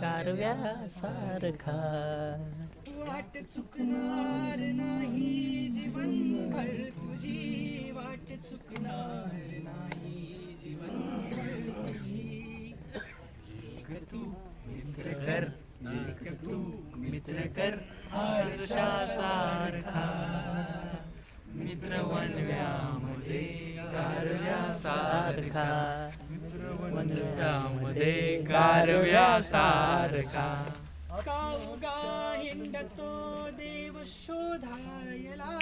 गारव्या सारखा. वाट चुकणार नाही जीवनभर तुझी. वाट चुकणार नाही जीवनभर तुझी. एक तू मित्र कर एक तू मित्र कर आरशासारखा मित्र वनव्यामध्ये गारव्यासारखा वनव्यामध्ये गारव्यासारखा कावगा हिंडतो देव शोधायला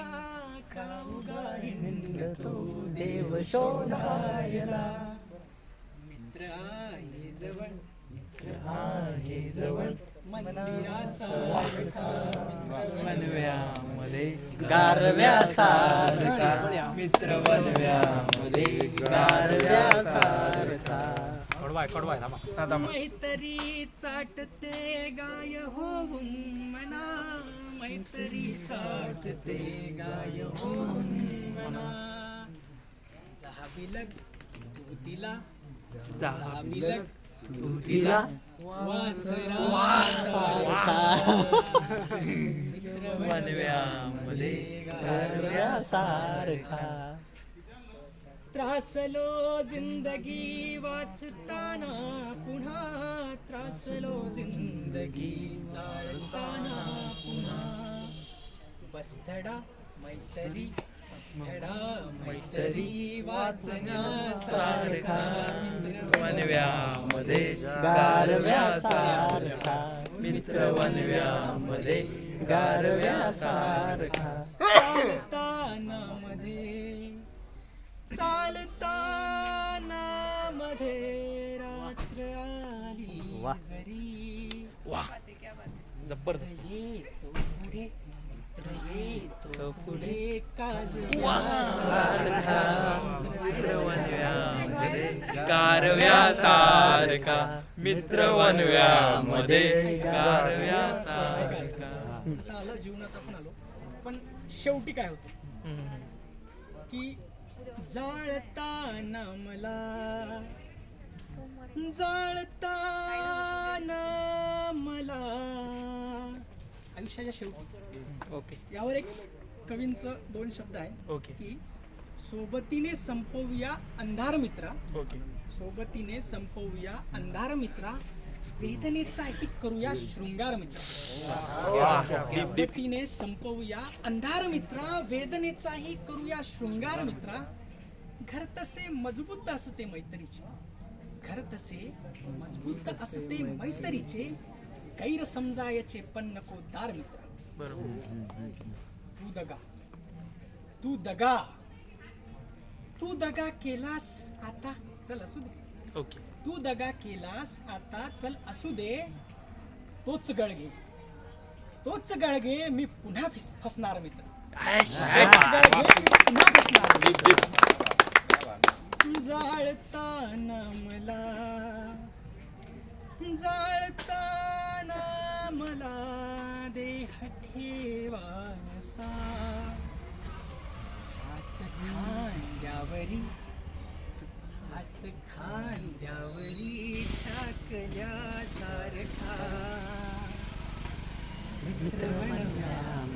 कावगा हिंडतो देव शोधायला मित्र आहे जवळ आहे जवळ वनव्यामध्ये गारव्यासारखा. मित्र वनव्यामध्ये गारव्यासारखा मैत्री चाटते गाय होऊन मना. मैत्री चाटते गाय होऊन मना. जहाबिलग तू तिला. जहाबिलग तू गारव्यासारखा त्रासलो जिंदगी वाचताना पुन्हा त्रासलो जिंदगी चालताना पुन्हा बस्तडा मैत्री मैत्री वाचण्यासारखा वनव्यामध्ये गारव्यासारखा मित्र वनव्यामध्ये गारव्यासारखा चालताना मध्ये चालताना मध्ये रात्र आली जरी जबरदस्त. तो पुढे काज सारखा मित्र वनव्यामध्ये गारव्यासारखा मित्र वनव्यामध्ये गारव्यासारखा आलं जीवनात आपण आलो पण शेवटी काय होतं की जाळताना मला जाळताना आयुष्याच्या शेवटी. ओके. यावर एक कवींचं दोन शब्द आहे ओके. की सोबतीने संपवूया अंधार मित्रा. ओके. सोबतीने संपवूया अंधार मित्रा. वेदनेचाही करूया शृंगार मित्रा. सोबतीने संपवूया अंधार मित्रा. वेदनेचाही करूया शृंगार मित्रा. घर तसे मजबूत असते मैत्रीचे. घर तसे मजबूत असते मैत्रीचे. गैर समजायचे पण नको दार मित्रा। तू दगा। तू दगा। तू दगा केलास आता चल असू दे. ओके. तू दगा केलास आता चल असू दे. तोच गळगे तोच गळगे मी पुन्हा फिस- फसणार मित्र. पुन्हा फसणार. जाळताना मला जाळताना मला देह ठेवासा हात खांद्यावरी हात खांद्यावरी टाकल्या सारखा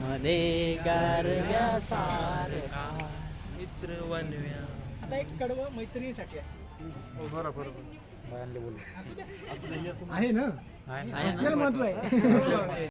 मध्ये गारव्यासारखा. मित्र वनव्या आता एक कडवं मैत्रिणीसाठी आहे. असू दे. आहे ना? आहे ना? महत्त्व आहे.